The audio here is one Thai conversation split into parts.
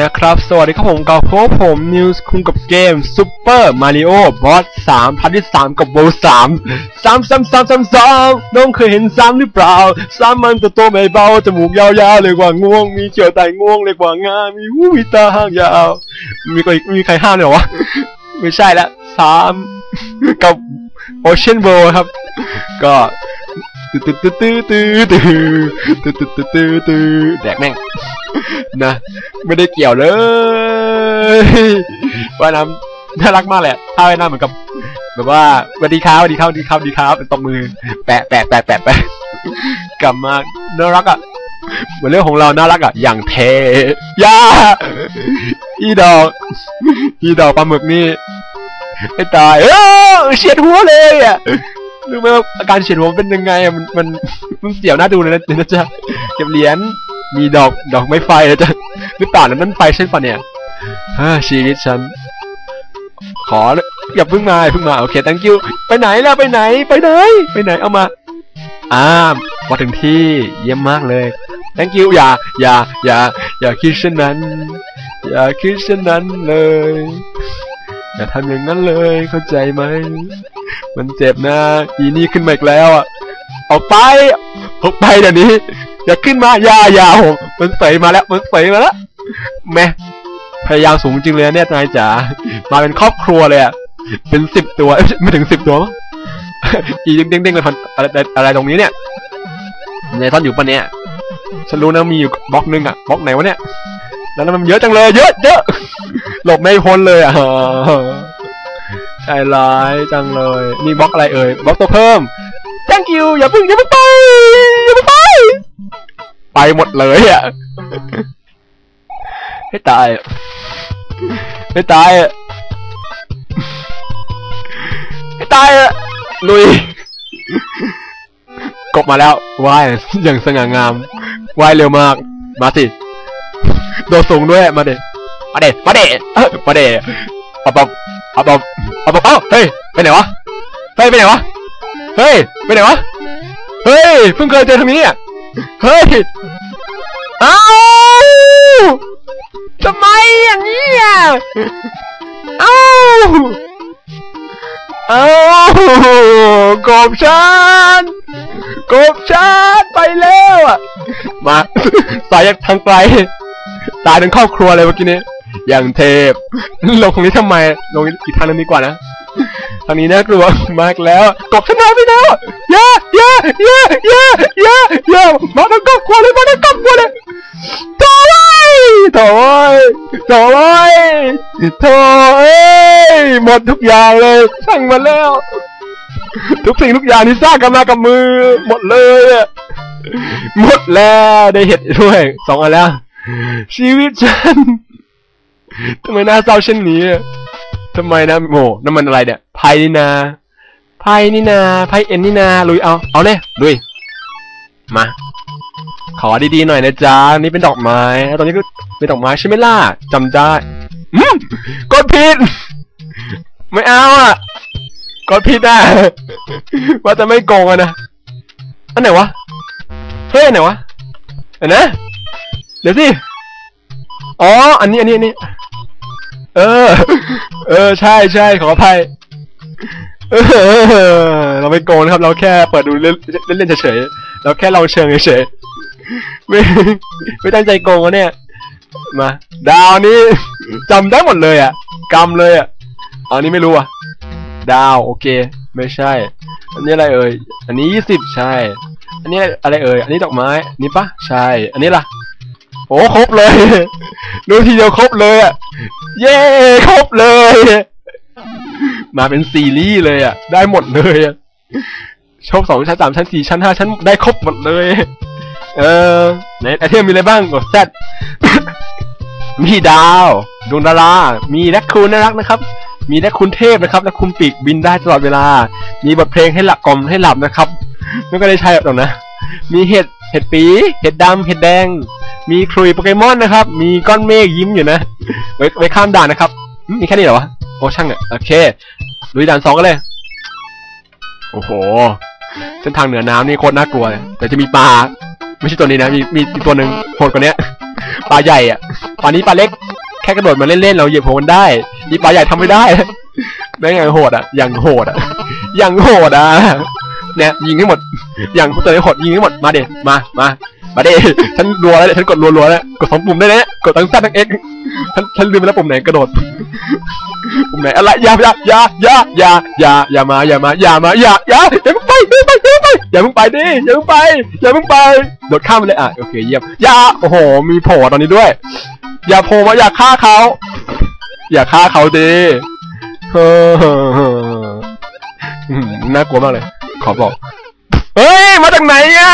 นะครับ สวัสดีครับผมกับพวกผมนิวส์คุงกับเกม Super Mario Bros 3พันที่3กับโบ3 3 3 3 3 3น้องเคยเห็นซ้ำหรือเปล่าซ้ำมันตัวโตไม่เบาจมูกยาวๆเลยกว่าง่วง มีเขียวไตง่วงเลยกว่างา มีหูมีตาหางยาว มีใครมีใครห้ามเลยหรอวะ ไม่ใช่ละสามกับโอเชียนโบครับ ก็ ตื้อตื้อตื้อตื้อตื้อตื้อตื้อตื้อตื้อตื้อแดกแม่งนะไม่ได้เกี่ยวเลยว่ายน้ำน่ารักมากเละท่าว่ายน้ำเหมือนกับ แบบว่าสวัสดีครับสวัสดีครับสวัสดีครับสวัสดีครับเป็นตบมือ แปะแปะแปะแปะแปะกลับมาน่ารักอะเหมือนเรื่องของเราน่ารักอะ อย่างเทย่าอีดอก อีดอกปลาหมึกนี่ไอ้ตายเออเฉียดหัวเลยอะ รู้ไหมว่าอาการเฉียดหัวเป็นยังไงอะมันมันมันเสียวหน้าดูเลยนะนะจ๊ะเก็บเหรียญมีดอกดอกไม้ไฟนะจ๊ะหรือเปล่านะนั่นไฟใช่ปะเนี่ยฮ้อชีวิตฉัน ขออย่าเพิ่งมาเพิ่งมาโอเค thank you ไปไหนล่ะไปไหนไปไหนไปไหนเอามาอ่ามาถึงที่เยี่ยมมากเลย thank you อย่าอย่าอย่าอย่าคิดเช่นนั้น อย่าคิดเช่นนั้นเลย อย่าทำอย่างนั้นเลยเข้าใจไหม มันเจ็บนะ อีนี่ขึ้นมาอีกแล้วอะออกไปออกไปเดี๋ยวนี้ อย่าขึ้นมาอย่าอย่าโหมันเสยมาแล้ว มันเสยมาแล้วแม่พยายามสูงจริงเลยเนี่ยนายจ๋ามาเป็นครอบครัวเลยอะเป็นสิบตัวไม่ถึงสิบตัวมั้งอีเด้งๆๆเลยพันอะไรอะไรตรงนี้เนี่ยนายท่อนอยู่ปะเนี่ยฉันรู้นะมีอยู่บล็อกนึงอะบล็อกไหนวะเนี่ย แล้วมันเยอะจังเลย เยอะเยอะหลบไม่พ้นเลยอะใจร้ายจังเลยนี่บล็อกอะไรเอ่ยบล็อกตัวเพิ่ม thank you อย่าเพิ่งอย่าเพิ่งไปอย่าเพิ่งไป ไปหมดเลยอะให้ตายอะให้ตายอะให้ตายอะลุยกบมาแล้วว่ายอย่างสง่างามว่ายเร็วมาก มาสิ โดดสูงด้วยมาเดมาเดมาเดมาเดปับปับปับปับปับปับเอ้าเฮ้ยไปไหนวะเฮ้ยไปไหนวะเฮ้ยไปไหนวะเฮ้ยเพิ่งเคยเจอทางนี้อะเฮ้ยเอ้าทำไมอย่างนี้อะเอ้าเอ้ากบฉันกบฉันไปแล้วอะมาสายจากทางไกล ตายทั้งครอบครัวเลยเมื่อกี้นี้ อย่างเทพลงตรงนี้ทำไม ลงอีกทางนึงดีกว่านะ ทางนี้น่ากลัวมากแล้ว กบฉันหาไปแล้วอย่าอย่าอย่าอย่าอย่าอย่ามาทั้งครอบครัวเลยมาทั้งครอบครัวเลยโถ่เอ้ยโถ่เอ้ยโถ่เอ้ยโถ่เอ้ยหมดทุกอย่างเลยช่างมาแล้ว ทุกสิ่งทุกอย่างที่สร้างกันมากับมือ หมดเลย หมดแล้วได้เห็ดด้วยสองอันแล้ว ชีวิตฉันทำไมน่าเศร้าเช่นนี้ทำไมนะโมน้ำมันอะไรเนี่ยไพ่นี่นาไพ่นี่นาไพ่เอ็นนี่นาลุยเอาเอาเลยลุยมาขอดีๆหน่อยนะจ๊ะนี่เป็นดอกไม้แล้วตรงนี้ก็เป็นดอกไม้ใช่ไหมล่ะจำได้อืมกดผิดไม่เอาอะกดผิดอะว่าจะไม่โกงอะนะอันไหนวะเฮ้ยอันไหนวะอันนะ เดี๋ยวสิ อ๋อ อันนี้ อันนี้ อันนี้ เออ เออ ใช่ใช่ขออภัยเออ เราไม่โกงนะครับ เราแค่เปิดดูเล่นเล่นเล่นเฉยๆ เราแค่เราเชิงเฉยๆ ไม่ ไม่ตั้งใจโกงวะเนี่ย มา ดาวนี้จำได้หมดเลยอะกำเลยอะอันนี้ไม่รู้อะ ดาว โอเค ไม่ใช่ อันนี้อะไรเอ่ย อันนี้ยี่สิบใช่ อันนี้อะไรเอ่ย อันนี้ดอกไม้ นี่ปะใช่ อันนี้ล่ะโอ้ครบเลย ดูทีเดียวครบเลยอะ เย้ครบเลย มาเป็นซีรีส์เลยอะ ได้หมดเลยอะชอบสองชั้นสามชั้นสี่ชั้นห้าชั้นได้ครบหมดเลย เออไหนไอเทมมีอะไรบ้างกดแซดมีดาวดวงดารา มีแรคคูนน่ารักนะครับ มีแรคคูนเทพนะครับแรคคูนปีกบินได้ตลอดเวลา มีบทเพลงให้หลับกล่อมให้หลับนะครับไม่ก็ได้ใช้หรอกนะ มีเห็ด เห็ดปีเห็ดดำเห็ดแดง มีครุยโปเกมอนนะครับ มีก้อนเมฆยิ้มอยู่นะ ไว้ไว้ข้ามด่านนะครับมีแค่นี้เหรอวะโอ้ช่างอะโอเคลุยด่านสองกันเลย โอ้โห เส้นทางเหนือน้ำนี่โคตรน่ากลัวเลยแต่จะมีปลา ไม่ใช่ตัวนี้นะ มีมีตัวหนึ่งโหดกว่านี้ปลาใหญ่อะปลานี้ปลาเล็ก แค่กระโดดมาเล่นๆเราเหยียบหัวมันได้อีปลาใหญ่ทำไม่ได้ได้ไงโหดอะอย่างโหดอะอย่างโหดอะ เนี่ยยิงให้หมด อย่างตัวไหนหดยิงให้หมด มาเด็มา มา มาเด็ฉันรัวแล้วเนี่ยฉันกดรัวๆแล้ว กดสองปุ่มได้เลยเนี่ยกดทั้งซัดทั้งเอ็กฉันฉันลืมไปแล้วปุ่มไหนกระโดด ปุ่มไหนอะไรอย่าอย่าอย่าอย่าอย่าอย่าอย่ามาอย่ามาอย่ามาอย่าอย่าอย่าเพิ่งไปอย่าเพิ่งไปอย่าเพิ่งไปดิอย่าเพิ่งไปอย่าเพิ่งไป โดดข้ามไปเลยอะโอเคเยี่ยมอย่าโอ้โห มีโผล่ตอนนี้ด้วย อย่าโผล่มาอย่าฆ่าเขา อย่าฆ่าเขาดิเฮ้อน่ากลัวมากเลย ขอบอก เฮ้ย มาจากไหนอะ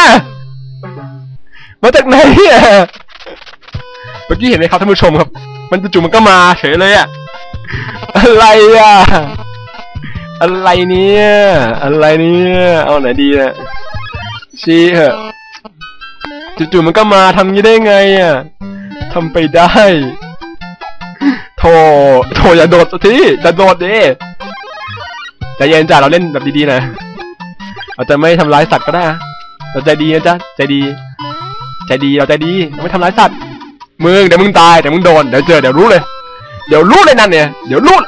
มาจากไหนอะ เมื่อกี้เห็นไหมครับท่านผู้ชมครับ มันจู่ๆมันก็มาเฉยเลยอะ อะไรอะ อะไรเนี่ย อะไรเนี่ย เอาไหนดีอะชี้เหอะจู่ๆมันก็มาทำงี้ได้ไงอะทำไปได้โถโถอย่าโดดสักทีอย่าโดดดิใจเย็นจ้ะเราเล่นแบบดีๆนะ เราจะไม่ทำร้ายสัตว์ก็ได้นะเราใจดีนะจ๊ะใจดี ใจดีเราใจดีเราไม่ทำร้ายสัตว์มึงเดี๋ยวมึงตายเดี๋ยวมึงโดนเดี๋ยวเจอเดี๋ยวรู้เลย เดี๋ยวรู้เลยนั่นเนี่ยเดี๋ยวรู้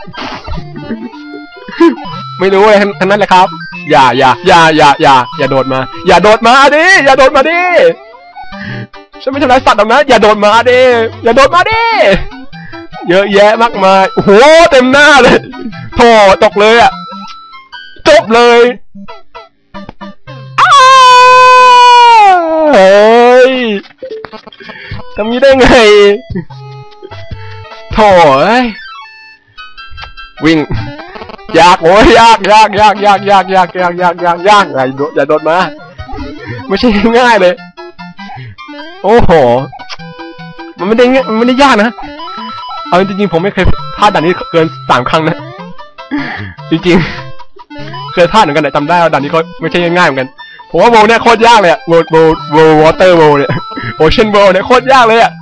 ไม่รู้เลยทั้งนั้นแหละครับ อย่าอย่าอย่าอย่าอย่าอย่าโดดมา อย่าโดดมาดิอย่าโดดมาดิฉันไม่ทำร้ายสัตว์หรอกนะอย่าโดดมาดิอย่าโดดมาดิเยอะแยะมากมายโอ้โหเต็มหน้าเลยโถตกเลยอะจบเลย ทำนี้ได้ไง โถเอ้ยวิ่ง ยากโอ้ยยากยากยากยากยากยากยากยากยากยากอย่าโดดอย่าโดดมา ไม่ใช่ง่ายเลย โอ้โห มันไม่ได้ง่ายมันไม่ได้ยากนะ เอาจริงๆผมไม่เคยพลาดด่านนี้เกินสามครั้งนะ จริงๆ เคยพลาดเหมือนกันแต่จำได้ว่าด่านนี้ก็ไม่ใช่ง่ายเหมือนกัน ผมว่าโวลเนี่ยโคตรยากเลยอะโวลโวลโวลวอเตอร์โวลเนี่ยโอเชียนโวลเนี่ยโคตรยากเลยอะ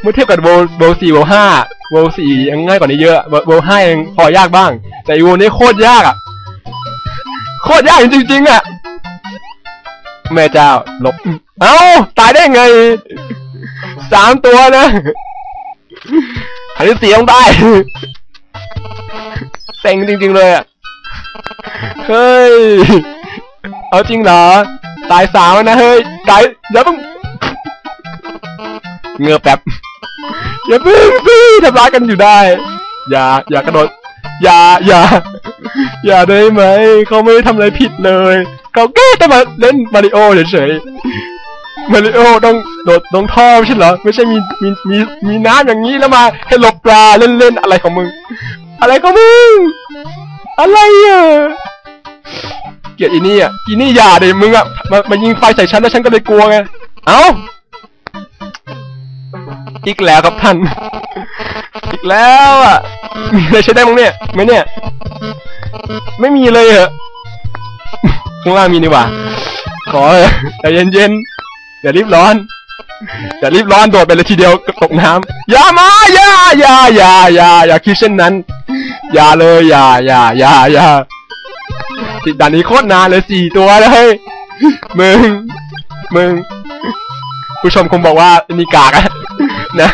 เมื่อเทียบกับโวลโวลสี่โวลห้าโวลสี่ยังง่ายกว่านี้เยอะโวลโวลห้ายังพอยากบ้าง แต่อีโวลนี่โคตรยากอะโคตรยากจริงๆอะแม่เจ้าหลบเอ้าตายได้ไงสามตัวนะอันเสียงได้เซ็งจริง ๆ เลยอะเฮ้ย เอาจริงเหรอ ตายสาวนะเฮ้ยตายอย่าเพิ่งเหงือแป๊บอย่าเพิ่งสิทำร้ายกันอยู่ได้ อย่า อย่ากระโดด อย่า อย่า อย่าได้ไหม เขาไม่ได้ทำอะไรผิดเลย เขาแค่จะมาเล่นมาริโอเฉยๆ มาริโอต้องโดดลงท่อไม่ใช่เหรอ ไม่ใช่มีมีมีมีน้ำอย่างนี้แล้วมาให้หลบปลาเล่นๆอะไรของมึง อะไรของมึง อะไรอะ เกลียดอีนี่อะอีนี่อย่าเดี๋ยมึงอะมามายิงไฟใส่ฉันแล้วฉันก็เลยกลัวไงเอ้าอีกแล้วครับท่าน อีกแล้วอะมีอะไรใช้ได้มั้งเนี่ยไหมเนี่ย ไม่มีเลยเหรอข้างล่างมีนี่หว่าขอเถอะใจเย็นๆอย่ารีบร้อนอย่ารีบร้อนโดดไปเลยทีเดียวตกน้ำอย่ามาอย่าอย่าอย่าอย่าอย่าคิดเช่นนั้น อย่าเลยอย่าอย่าอย่าอย่า ติด่านนี้โคตรนานเลยสี่ตัวเลยมึง มึง ผู้ชมคงบอกว่านี่กากอะนะ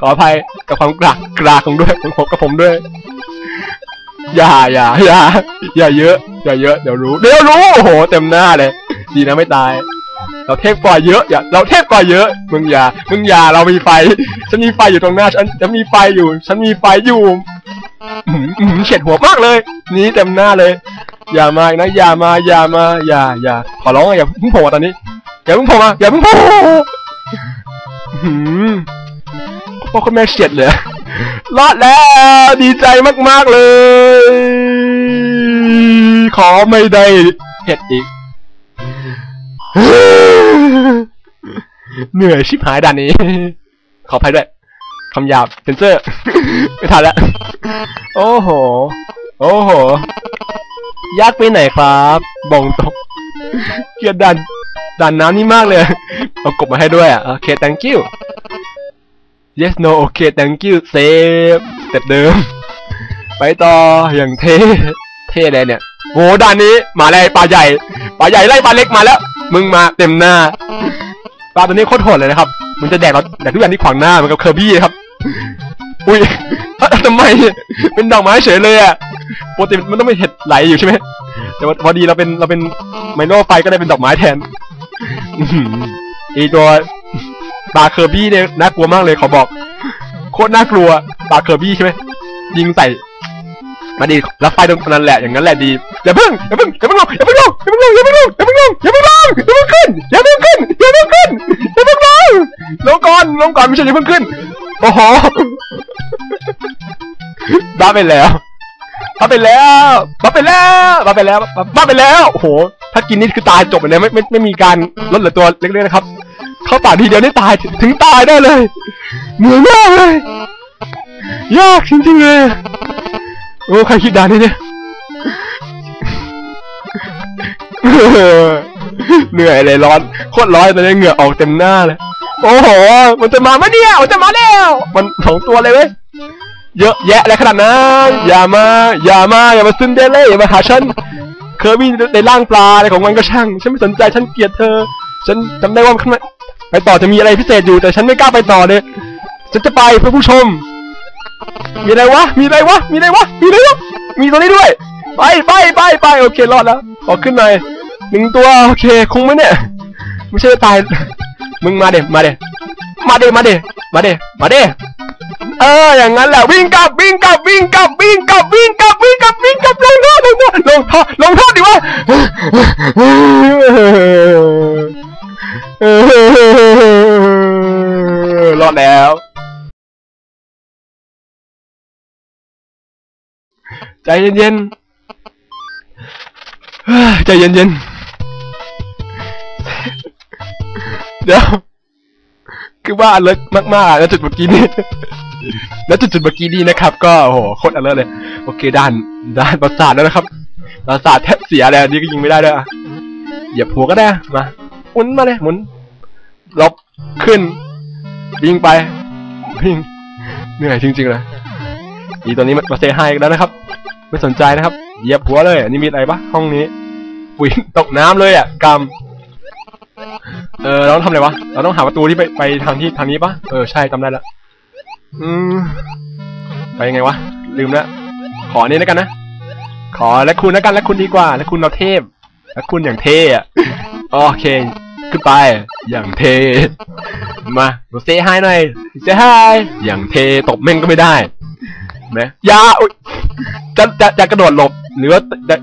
ขออภัยกับความกรากกรากของด้วยของผมกับผมด้วย อย่าอย่าอย่าอย่าเยอะ อย่าเยอะเดี๋ยวรู้ เดี๋ยวรู้โอ้โหเต็มหน้าเลย ดีนะไม่ตาย เราเทพกว่าเยอะ อย่า เราเทพกว่าเยอะ มึงอย่า มึงอย่า เรามีไฟ ฉันมีไฟอยู่ตรงหน้า ฉันฉันมีไฟอยู่ ฉันมีไฟอยู่หือหือเฉียดหัวมากเลย นี่เต็มหน้าเลย อย่ามาอีกนะอย่ามาอย่ามาอย่าอย่าขอร้องอะอย่าเพิ่งโผล่มาตอนนี้อย่าเพิ่งโผล่มาอย่าเพิ่งโผล่หือพ่อคุณแม่เฉียดเลยรอดแล้ว ดีใจมากๆเลย ขอไม่ได้เห็ดอีก เหนื่อยชิบหายด่านนี้ ขออภัยด้วยคำหยาบเซนเซอร์ ไม่ทันแล้ว โอ้โห โอ้โห ยากไปไหนครับบ่งตกเกลียดดันดันน้ำนี่มากเลย เอากบมาให้ด้วยอะ โอเค thank you yes no โอเค thank you save สเต็ปเดิม ไปต่อ อย่างเท่ เท่เลยเนี่ยโหด่านนี้มาเลยปลาใหญ่ ปลาใหญ่ไล่ปลาเล็กมาแล้ว มึงมาเต็มหน้า ปลาตัวนี้โคตรโหดเลยนะครับ มันจะแดกเราแดกทุกอย่างที่ขวางหน้าเหมันกับเคอร์บี้ครับ อุ้ยเอ้าทำไม เป็นดอกไม้เฉยเลยอะ ปกติมันต้องเป็นเห็ดไหลอยู่ใช่ไหมแต่ว่าพอดีเราเป็นเราเป็นไมโลไฟก็ได้เป็นดอกไม้แทนอีตัวปลาเคอร์บี้เนี่ยน่ากลัวมากเลยเขาบอกโคตรน่ากลัวปลาเคอร์บี้ใช่ไหมยิงใส่มาดีแล้วไฟตรงนั้นแหละอย่างนั้นแหละดีอย่าเพิ่งอย่าเพิ่งอย่าเพิ่งลงอย่าเพิ่งลงอย่าเพิ่งลงอย่าเพิ่งลงอย่าเพิ่งลงอย่าเพิ่งลงอย่าเพิ่งขึ้นอย่าเพิ่งขึ้นอย่าเพิ่งขึ้นอย่าเพิ่งลงลงก่อนลงก่อนไม่ใช่อย่าเพิ่งขึ้นโอ้โหบ้าไปแล้ว บ้าไปแล้วบ้าไปแล้วบ้าไปแล้วบ้าไปแล้วโอ้โหถ้ากินนี่คือตายจบเลยไม่ไม่ไม่มีการลดเหลือตัวเล็กๆนะครับ เข้าป่าทีเดียวนี่ตายถึงตายได้เลยเหนื่อยมากเลยยากจริงๆเลยโอ้ใครคิดด่านนี้เนี่ยเหนื่อยเลยร้อนโคตรร้อนตอนนี้เหงื่อออกเต็มหน้าเลย โอ้โห มันจะมาไหมเนี่ยมันจะมาแล้ว มันสองตัวเลยเว้ย เยอะแยะเลยขนาดนั้นอย่ามาอย่ามาอย่ามาซึนเดเล่อย่ามาหาฉันเคอร์บี้ในร่างปลาอะไรของมันก็ช่าง ฉันไม่สนใจฉันเกลียดเธอ ฉันจำได้ว่าข้างในไปต่อจะมีอะไรพิเศษอยู่ แต่ฉันไม่กล้าไปต่อเลยฉันจะไปเพื่อผู้ชม มีอะไรวะ มีอะไรวะ มีอะไรวะ มีอะไรวะ มีตัวนี้ด้วย ไปไปไปไปโอเครอดแล้ว ขอขึ้นหน่อยหนึ่งตัว โอเค คงไหมเนี่ย ไม่ใช่ตาย มึงมาเด็มาเด็ มาเดมาเดมาเดมาเด็เอออย่างนั้นแหละวิ่งกลับวิ่งกลับวิ่งกลับวิ่งกลับวิ่งกลับวิ่งกลับวิ่งกลับลงท่อลงท่อลงท่อลงท่อดิวะรอดแล้วใจเย็นๆใจเย็นๆเดี๋ยว คือว่าเลิศมากๆแล้วจุดเมื่อกี้นี้แล้วจุดจุดเมื่อกี้นี้นะครับ ก็โอ้โหโคตรอเลิศเลย โอเคด้านด้านประสาทแล้วนะครับประสาทแทบเสียแล้วนี่ก็ยิงไม่ได้ด้วยอะเหยียบหัวก็ได้มาหมุนมาเลยหมุนลบขึ้นวิ่งไปวิ่งเหนื่อยจริงๆเลยอีตัวนี้มาเซฮายกันแล้วนะครับ ไม่สนใจนะครับเหยียบหัวเลยอันนี้มีอะไรปะห้องนี้ปุ๋ยตกน้ำเลยอะกำ เออเราต้องทำอะไรวะ เราต้องหาประตูที่ไปไปทางที่ทางนี้ปะเออใช่จำได้แล้วอืมไปยังไงวะ ลืมแล้ว ขออันนี้แล้วกันนะ ขอและคุณแล้วกันและคุณดีกว่า และคุณเราเทพ และคุณอย่างเท่อะโอเคขึ้นไป อย่างเท มาเราเซฮายหน่อยเซฮายอย่างเทตบแม่งก็ไม่ได้ไหมยาจะจะจะกระโดดหลบ หรือว่าจะ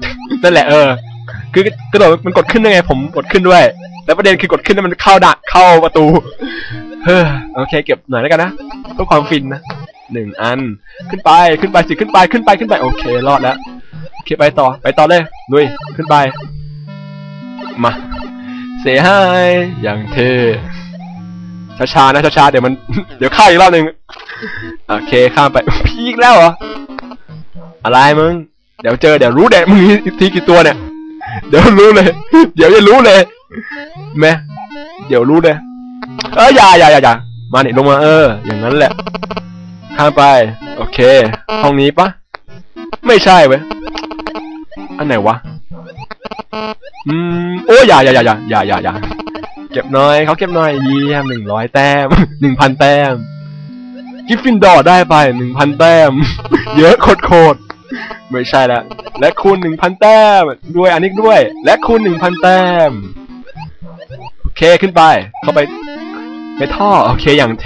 นั่นแหละเออ คือกระโดดมันกดขึ้นได้ไง ผมกดขึ้นด้วย แล้วประเด็นคือกดขึ้นแล้วมันเข้าดักเข้าประตู เฮ้อโอเค เก็บหน่อยแล้วกันนะเพื่อความฟินนะหนึ่งอัน ขึ้นไปขึ้นไปสิขึ้นไปขึ้นไปขึ้นไปโอเครอดแล้วโอเคไปต่อไปต่อเลยลุยขึ้นไป มาเซฮายอย่างเท่ช้าๆนะช้าๆเดี๋ยวมันเดี๋ยวข้าอีกรอบหนึ่งโอเคข้ามไปพีกแล้วเหรออะไรมึงเดี๋ยวเจอเดี๋ยวรู้เด็มึงมีทีกี่ตัวเนี่ย เดี๋ยวรู้เลย เดี๋ยวจะรู้เลยแม่เดี๋ยวรู้เลยเอออย่าอย่าอย่าอย่ามาเนี่ยลงมาเออ อย่างนั้นแหละ ข้ามไป โอเค ห้องนี้ปะไม่ใช่เว้ยอันไหนวะอืมโอ้ยอย่าอย่าอย่าอย่าอย่าอย่าเก็บน้อยเขาเก็บน้อยเยี่ยมหนึ่งร้อยแต้มหนึ่งพันแต้มกิฟฟินดอร์ได้ไปหนึ่งพันแต้ม เยอะโคตร ไม่ใช่ละและคูณหนึ่งพันแต้มด้วยอันนี้ด้วย และคูณหนึ่งพันแต้มโอเคขึ้นไป เข้าไปไปท่อโอเคอย่างเท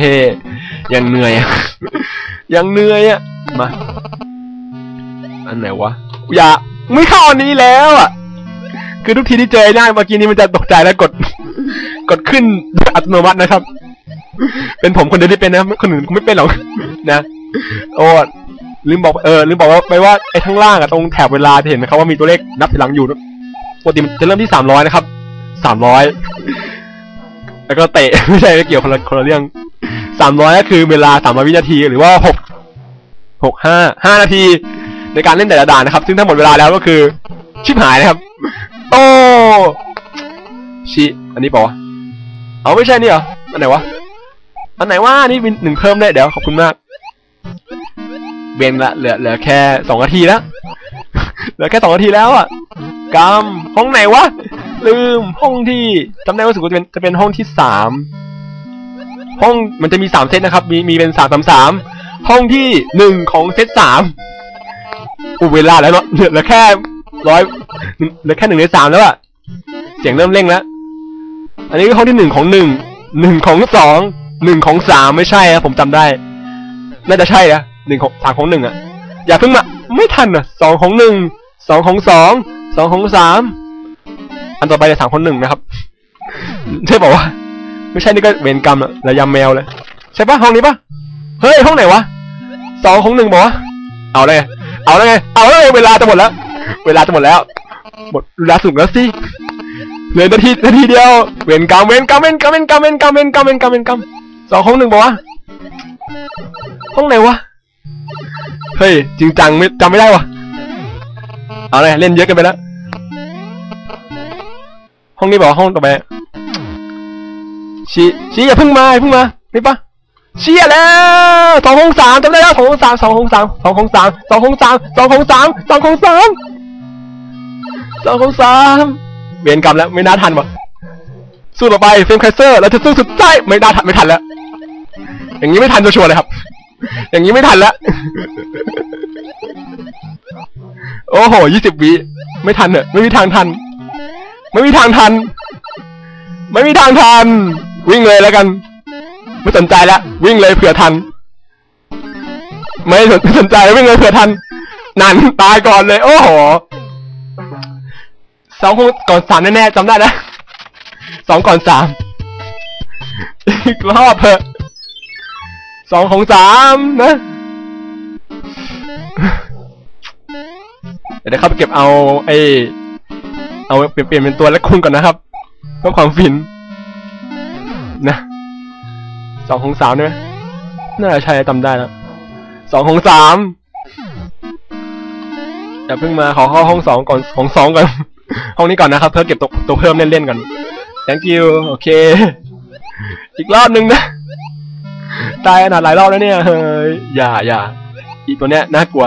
อย่างเหนื่อยอย่างเหนื่อยอะมาอันไหนวะอย่าไม่เข้าอันนี้แล้วอะ คือทุกทีที่เจอไอ้หน้าเมื่อกี้นี้มันจะตกใจแล้วกด กดขึ้นอัตโนมัตินะครับ เป็นผมคนเดียวที่เป็นนะคนอื่นไม่เป็นหรอกนะ โอ้ ลืมบอกเออลืมบอกว่าไปว่าไอ้ข้างล่างอะตรงแถบเวลาจะเห็นไหมครับว่ามีตัวเลขนับถอยหลังอยู่ปกติมันจะเริ่มที่สามร้อยนะครับสามร้อยแล้วก็เตะไม่ใช่ไม่เกี่ยวคนละคนละเรื่องสามร้อยก็คือเวลาสามร้อยวินาที หรือว่าหกหกห้าห้านาที ในการเล่นแต่ละด่านนะครับ ซึ่งถ้าหมดเวลาแล้วก็คือ ชิบหายนะครับโอ้ชิอันนี้ปล่าวะเอาไม่ใช่นี่เหรออันไหนวะอันไหนวะนี่มีหนึ่งเพิ่มได้เดี๋ยวขอบคุณมาก เบนละเหลือเหลือแค่สองนาทีแล้ว เหลือแค่สองนาทีแล้วอะกำห้องไหนวะ ลืมห้องที่จำได้ว่าสึกว่าจะเป็นจะเป็นห้องที่สามห้องมันจะมีสามเซตนะครับ มีมีเป็นสามสามสามห้องที่หนึ่งของเซตสามอุเวลาแล้วเนาะเหลือแค่ร้อยเหลือแค่หนึ่งในสามแล้วอะเสียงเริ่มเร่งแล้ว อันนี้คือห้องที่หนึ่งของหนึ่งหนึ่งของสองหนึ่งของสามไม่ใช่อะผมจำได้ น่าจะใช่อะ หนึ่งของสามของหนึ่งอะ อย่าเพิ่งมา ไม่ทันอะสองของหนึ่งสองของสองสองของสามอันต่อไปจะสามของหนึ่งนะครับใช่ป่าวะไม่ใช่นี่ก็เวรกรรมอะระยำแมวเลยใช่ปะห้องนี้ปะเฮ้ยห้องไหนวะสองของหนึ่งบอกวะเอาเลยเอาเลยเอาเลยเวลาจะหมดแล้ว เวลาจะหมดแล้วหมดเวลาสุดแล้วสิเหลือนาทีนาทีเดียว เวรกรรมเวรกรรมเวรกรรมเวรกรรมเวรกรรมเวรกรรมเวรกรรมเวรกรรมสองของหนึ่งบอกวะห้องไหนวะ เฮ้ยจริงจังไม่จำไม่ได้วะเอาเลยเล่นเยอะกันไปแล้วห้องนี้บอกห้องต่อไปชี้ชี้อย่าเพิ่งมาเพิ่งมานี่ปะเชี่ยแล้วสองของสามจำได้แล้วสองของสามสองของสามสองของสามสองของสามสองของสามสองของสามสองของสามเวรกรรมแล้วไม่น่าทันวะสู้ต่อไปเฟรมไคเซอร์เราจะสู้สุดใจไม่น่าทันไม่ทันแล้ว อย่างนี้ไม่ทันจะชัวร์เลยครับ อย่างนี้ไม่ทันล้วโอ้โหยี่สิบวิไม่ทันเหรอะไม่มีทางทัน ไม่มีทางทัน ไม่มีทางทัน วิ่งเลยแล้วกัน ไม่สนใจแล้ววิ่งเลยเผื่อทัน ไม่สนใจวิ่งเลยเผื่อทัน นั่นตายก่อนเลย โอ้โหสองก่อนสามแน่ๆจำได้นะสองก่อนสามอีกรอบเถอะ สองของสามนะเดี๋ยวเข้าไปเก็บเอาไอเอาเปลี่ยนเปลี่ยนเป็นตัวและคุณก่อนนะครับเพื่อความฟิน นะสองของสามได้ไหมน่าจะใช่จำได้แล้วสองของสามอย่าเพิ่งมาขอเข้าห้องสองก่อนของสองก่อน ห้องนี้ก่อนนะครับ เพื่อเก็บตัวตัวเพิ่มเล่นๆกัน thank you โอเค อีกรอบหนึ่งนะ ตายขนาดหลายรอบแล้วเนี่ยเฮ้ยอย่าอย่าอีตัวเนี้ยน่ากลัว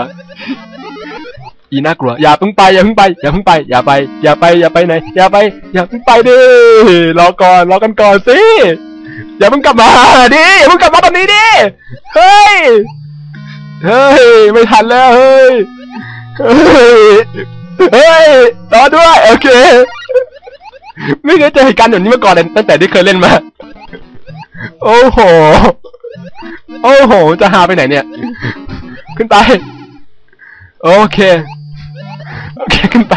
อีน่ากลัว อย่าเพิ่งไปอย่าเพิ่งไปอย่าเพิ่งไป อย่าไป อย่าไปอย่าไปไหนอย่าไป อย่าเพิ่งไปดิรอก่อนรอกันก่อนสิอย่าเพิ่งกลับมาดิอย่าเพิ่งกลับมาตอนนี้ดิเฮ้ยเฮ้ยไม่ทันแล้วเฮ้ยเฮ้ยเฮ้ยรอด้วยโอเคไม่เคยเจอเหตุการณ์แบบนี้มาก่อนเลยตั้งแต่ที่เคยเล่นมา โอ้โห โอ้โห จะหาไปไหนเนี่ย ขึ้นไป โอเค โอเค ขึ้นไป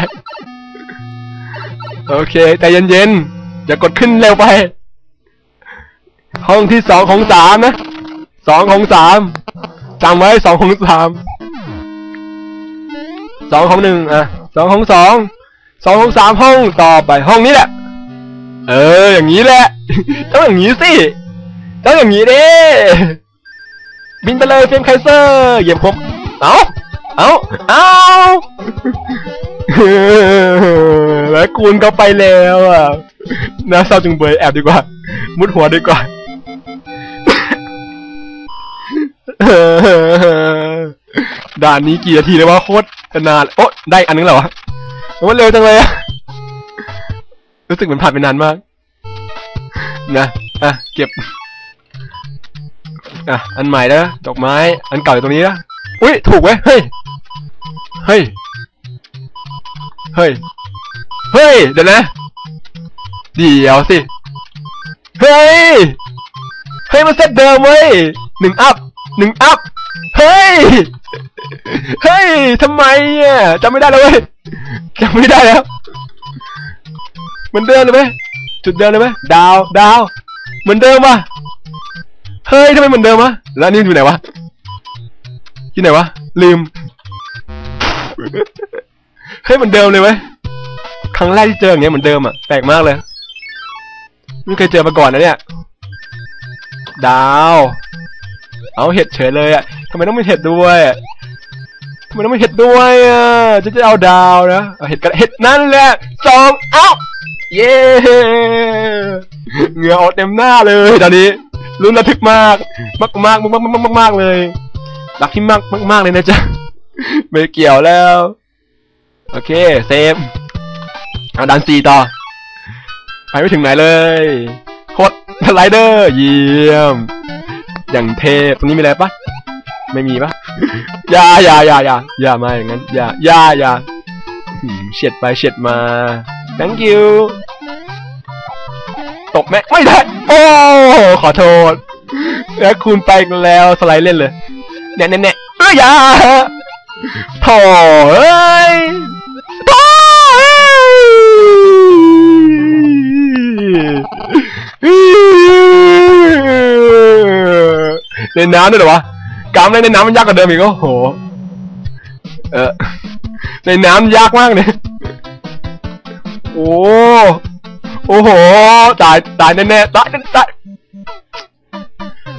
โอเค ใจเย็นๆ อย่ากดขึ้นเร็วไป ห้องที่สองของสามนะสองของสามจำไว้สองของสามสองของหนึ่งอะสองของสองสองของสามห้องต่อไปห้องนี้แหละ เออ อย่างนี้แหละ ต้องอย่างนี้สิ ต้องอย่างนี้ดิบินไปเลยเฟรมไคเซอร์เหยียบครบเอ้าเอาเอาแล้วกูนก็ไปแล้วอะน่าเศร้าจึงเบยแอบดีกว่า มุดหัวดีกว่าด่านนี้กี่นาทีเลยวะโคตรนานโอ้ได้อันนึงแล้ววะมันเร็วจังเลยอะรู้สึกเหมือนผ่านไปนานมาก นะ อะ เก็บ อะ อันใหม่นะดอกไม้ อันเก่าอยู่ตรงนี้นะ อุ้ย ถูกเว้ย เฮ้ย เฮ้ย เฮ้ย เฮ้ย เดี๋ยวนะ เดี๋ยวสิ เฮ้ย เฮ้ย มันเซตเดิมเว้ยหนึ่งอัพหนึ่งอัพ เฮ้ย เฮ้ยทำไมอะจำไม่ได้แล้วเว้ยจำไม่ได้แล้วเหมือนเดิมเลยไหมจุดเดิมเลยไหมดาว ดาว เหมือนเดิมป่ะ เฮ้ยทำไมเหมือนเดิมวะ แล้วนี่อยู่ไหนวะที่ไหนวะ ลืม เฮ้ยเหมือนเดิมเลยเว้ย ครั้งแรกที่เจออย่างเงี้ยเหมือนเดิมอะ แปลกมากเลย ไม่เคยเจอมาก่อนนะเนี่ย ดาว เอาเห็ดเฉยเลยอะทำไมต้องมีเห็ดด้วยทำไมต้องมีเห็ดด้วยอะ จะจะเอาดาวนะเอาเห็ดกันเห็ดนั่นแหละสองเอ้า เย้เหงื่อออกเต็มหน้าเลยตอนนี้ รุนระทึกมาก มากมากมากมากมากมากเลย รักที่มากมากมากเลยนะจ๊ะ ไม่เกี่ยวแล้ว โอเค เซฟเอาดันซีต่อ ไปไม่ถึงไหนเลยโคตรไลเดอร์ เยี่ยม อย่างเทพตรงนี้มีอะไรปะไม่มีปะอย่าอย่าอย่าอย่าอย่ามาอย่างนั้น อย่าอย่าอย่าเฉียดไปเฉียดมา thank you ตบแม่ไม่ได้ โอ้ ขอโทษ แล้วคุณไปอีกแล้วสไลด์เล่นเลยแน่แน่แน่เอ้ยอย่าโถเอ้ยโถเอ้ยในน้ำด้วยเหรอวะกามเล่นในน้ำมันยากกว่าเดิมอีกโอ้โห เออในน้ำยากมากเลยโอ้ โอ้โห ตายตายแน่ๆตายตาย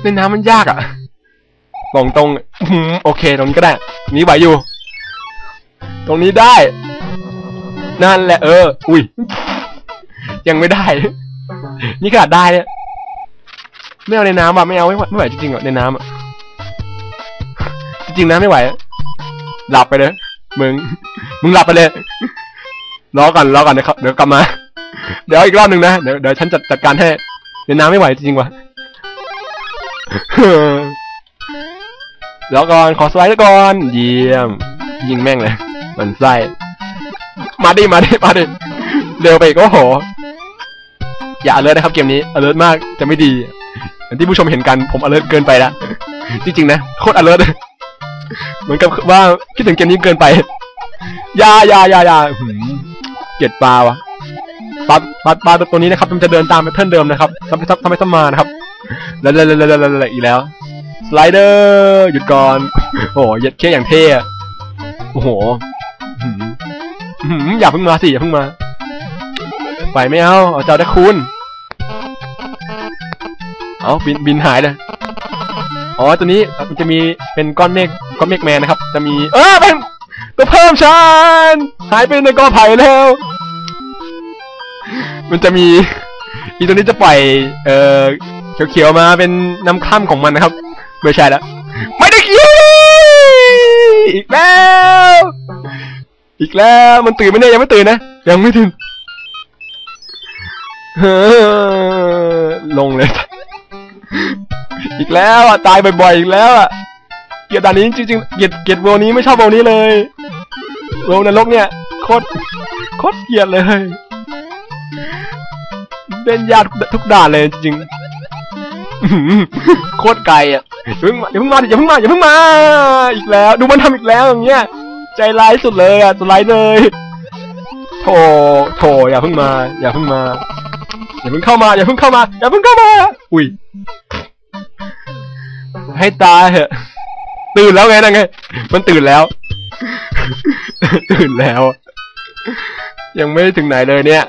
ในน้ำมันยากอะตรงตรงโอเคตรงนี้ก็ได้ นี้ไหวอยู่ ตรงนี้ได้ นั่นแหละ เออ อุ้ย ยังไม่ได้ นี่ขนาดได้เนี่ยไม่เอาในน้ำอะไม่เอาไม่ไหวไม่ไหวจริงๆอะในน้ำอะจริงๆนะไม่ไหวอะหลับไปเลยมึง มึงหลับไปเลยรอก่อนรอก่อนเดี๋ยวเดี๋ยวกลับมา เดี๋ยวอีกรอบหนึ่งนะเดี๋ยวเดี๋ยวฉันจัดจัดการให้ในน้ำไม่ไหวจริงๆว่ะรอก่อนขอสไลด์ก่อนเยี่ยม ยิงแม่งเลยเหมือนไส้มาดิมาดิมาดิเร็วไปกโอ้โห อย่าอเลิร์นะครับเกมนี้อเลิร์มากจะไม่ดีอย่างที่ผู้ชมเห็นกันผมอเลิร์เกินไปละจริงๆนะโคตรอเลิร์เหมือนกับว่าคิดถึงเกมนี้เกินไปยายายายาเกลียดปลาวะ ปลาปลาปลาตัวนี้นะครับมันจะเดินตามแพทเทิร์นเดิมนะครับทำให้ทำให้ทำมานะครับแล้วแล้วแล้วแล้วอีกแล้วสไลเดอร์หยุดก่อนโอ้โหยัดเค้อย่างเท่โอ้โหอย่าเพิ่งมาสิอย่าเพิ่งมาไปไม่เอาเอาเจ้าได้คุณเอาบินบินหายเลยอ๋อตัวนี้มันจะมีเป็นก้อนเมฆก้อนเมฆแมนนะครับ จะมี เออเป็นตัวเพิ่มชันหายไปในกอไผ่แล้ว มันจะมี อีตัวนี้จะปล่อย เอ่อเขียวๆมาเป็นน้ำข้ามของมันนะครับ ไม่ใช่แล้วไม่ได้ขี้อีกแล้ว อีกแล้วมันตื่นไหมเนี่ยยังไม่ตื่นนะ ยังไม่ตื่นเฮ้อลงเลย อีกแล้วอะตายบ่อยๆอีกแล้วอะเกียดด่านนี้จริงๆเกียดเกียดโวนี้ไม่ชอบโวนี้เลยโวนรกเนี่ยโคตรโคตรเกียดเลย เล่นยากทุกด่านเลยจริงๆอื้อหือโคตรไกลอะอย่าเพิ่งมาอย่าเพิ่งมาดิอย่าเพิ่งมาอย่าเพิ่งมา อีกแล้ว ดูมันทำอีกแล้วอย่างเงี้ย ใจร้ายสุดเลยอะสไลด์เลยโถโถอย่าเพิ่งมา อย่าเพิ่งมา อย่าเพิ่งเข้ามา อย่าเพิ่งเข้ามา อย่าเพิ่งเข้ามา อุ้ย ให้ตายเหอะ ตื่นแล้วไงนั่นไง มันตื่นแล้ว ตื่นแล้ว ยังไม่ได้ถึงไหนเลยเนี่ย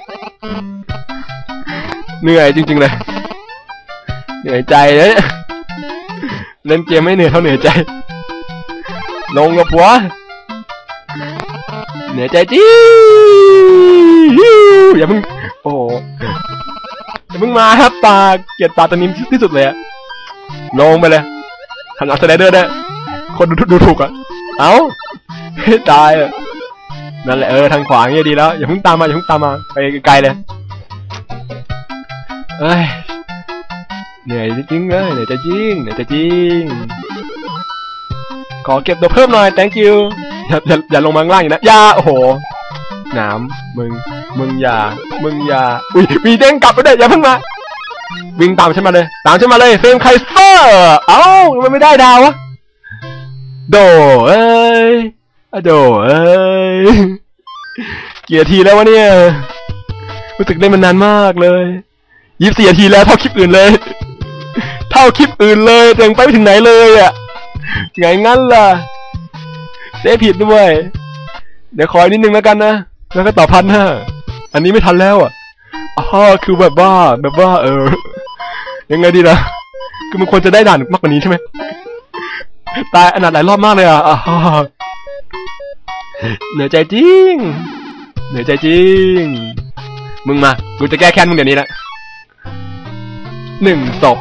เหนื่อยจริงๆเลย เหนื่อยใจเลยเล่นเกมไม่เหนื่อยเท่าเหนื่อยใจ ลงกับหัว เหนื่อยใจจริงอย่าเพิ่งโอ้โหอย่าเพิ่งมาครับปลาเกลียดปลาตัวนี้ที่สุดเลยอะลงไปเลยหันเอาสไลเดอร์ได้วยคนดูดูถูกอะเอ้าให้ตายอะนั่นแหละเออทางขวาเงี้ยดีแล้ว อย่าเพิ่งตามมาอย่าเพิ่งตามมาไปไกลเลย เอ้ยเหนื่อยจริงเลยเหนื่อยจะจริงเหนื่อยจะจริง ขอเก็บตัวเพิ่มหน่อย thank you อย่าอย่าอย่าลงมาข้างล่างอย่านะอย่าโอ้โหหนามมึง มึงอย่า มึงอย่า อุ้ยมีเด้งกลับไปเลยอย่าเพิ่งมา วิ่งตามฉันมาเลย ตามฉันมาเลยเฟรมไคเซอร์ เอ้ามันไม่ได้ดาวะ โดเอ้ยโดเอ้ยเกียร์ทีแล้ววะเนี่ย รู้สึกเล่นมันนานมากเลย ยี่สิบสี่นาทีแล้วเท่าคลิปอื่นเลย เท่าคลิปอื่นเลยแต่ยังไปไม่ถึงไหนเลยอะไงงั้นล่ะเซฟผิดด้วย เดี๋ยวขออีกนิดนึงแล้วกันนะ แล้วก็ต่อพันห้าอันนี้ไม่ทันแล้วอะอ๋อคือแบบว่าแบบว่า เออ ยังไงดีนะคือมันควรจะได้ด่านมากกว่านี้ใช่ไหมตายอนาถหลายรอบมากเลยอะเหนื่อยใจจริง เหนื่อยใจจริง มึงมา กูจะแก้แค้นมึงเดี๋ยวนี้นะ หนึ่งศพ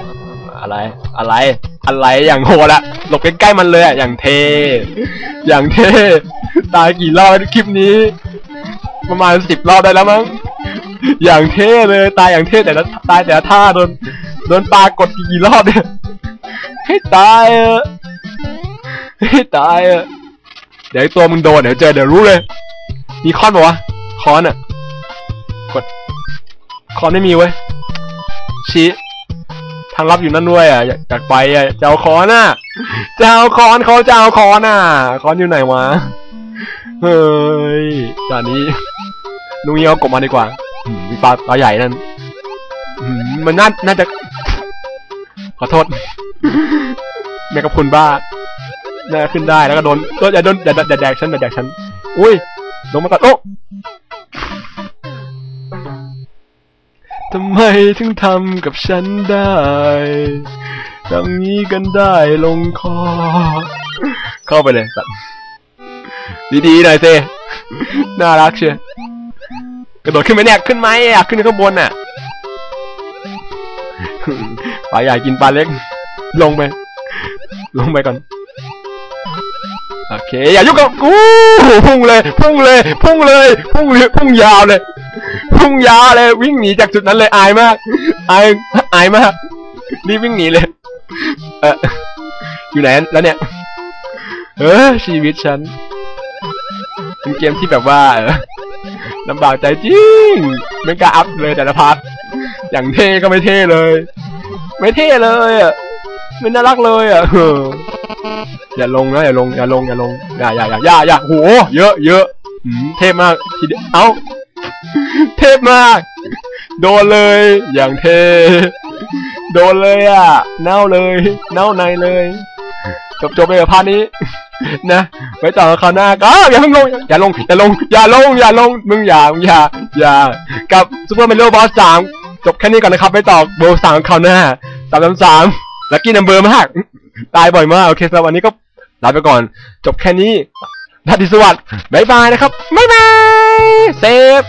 อะไร อะไร อะไรอย่างโหดอะหลบใกล้ๆมันเลยอะอย่างเท อย่างเท ตายกี่รอบคลิปนี้ ประมาณสิบรอบได้แล้วมั้ง อย่างเท่เลยตายอย่างเท่แต่ละตายแต่ละท่าโดนโดนปลากดกี่รอบเนี่ยให้ตายอะให้ตายอะเดี๋ยวตัวมึงโดนเดี๋ยวเจอเดี๋ยวรู้เลย มีคอนปะวะคอนอะกดคอนไม่มีเว้ยชี้ ทางลับอยู่นั่นด้วยอะอยากอยากไปอะจะเอาคอนอะจะเอาคอนเขาจะเอาคอนอะ คอนอยู่ไหนวะ เฮ้ยจานนี้ลุงเงี้ยวกบมาดีกว่าอืมมีปลาปลาใหญ่นั่นมันน่าน่าจะ ขอโทษแม่กับคุณบ้าน่าขึ้นได้แล้วก็โดนก็อย่าโดนอย่าอย่าแดกฉันอย่าแดกฉัน อุ้ยลงมาก่อนโอ้ ทำไมถึงทำกับฉันได้ทำนี้กันได้ลงคอ เข้าไปเลยสัตว์ดีๆหน่อยสิน่ารักเชียวกระโดดขึ้นไหมเนี่ยขึ้นไหมอะขึ้นข้างบนน่ะปลาใหญ่กินปลาเล็ก ลงไป ลงไปก่อน โอเค อย่ายุ่งกับกูพุ่งเลย พุ่งเลย พุ่งเลย พุ่งเลย พุ่งยาวเลย พุ่งยาวเลยวิ่งหนีจากจุดนั้นเลยอายมากอายอายมากรีบวิ่งหนีเลยเอออยู่ไหนแล้วเนี่ยเออชีวิตฉันเป็นเกมที่แบบว่าเออลำบากใจจริงไม่กล้าอัพเลยแต่ละพาร์ทอย่างเท่ก็ไม่เท่เลย ไม่เท่เลยอะไม่น่ารักเลยอะอย่าลงนะอย่าลงอย่าลงอย่าลงอย่าอย่าอย่าอย่าโหเยอะเยอะเทพมากทีเดียวเอ้า เทพมาก โดนเลย อย่างเท โดนเลยอะ เน่าเลย เน่าในเลย จบจบไปกับพานี้ นะไว้ต่อคราวหน้าก็อย่าเพิ่งลง อย่าลง อย่าลง อย่าลง อย่าลง มึงอย่า มึงอย่า อย่า กับซูเปอร์มโอบอสสามจบแค่นี้ก่อนนะครับ ไปต่อโบสามคราวหน้าสามสามสามลักกี้นัมเบอร์มาก ตายบ่อยมาก โอเคสำหรับวันนี้ก็ลาไปก่อน จบแค่นี้ราตรีสวัสดิ์บายบายนะครับ บ๊ายบาย เซฟ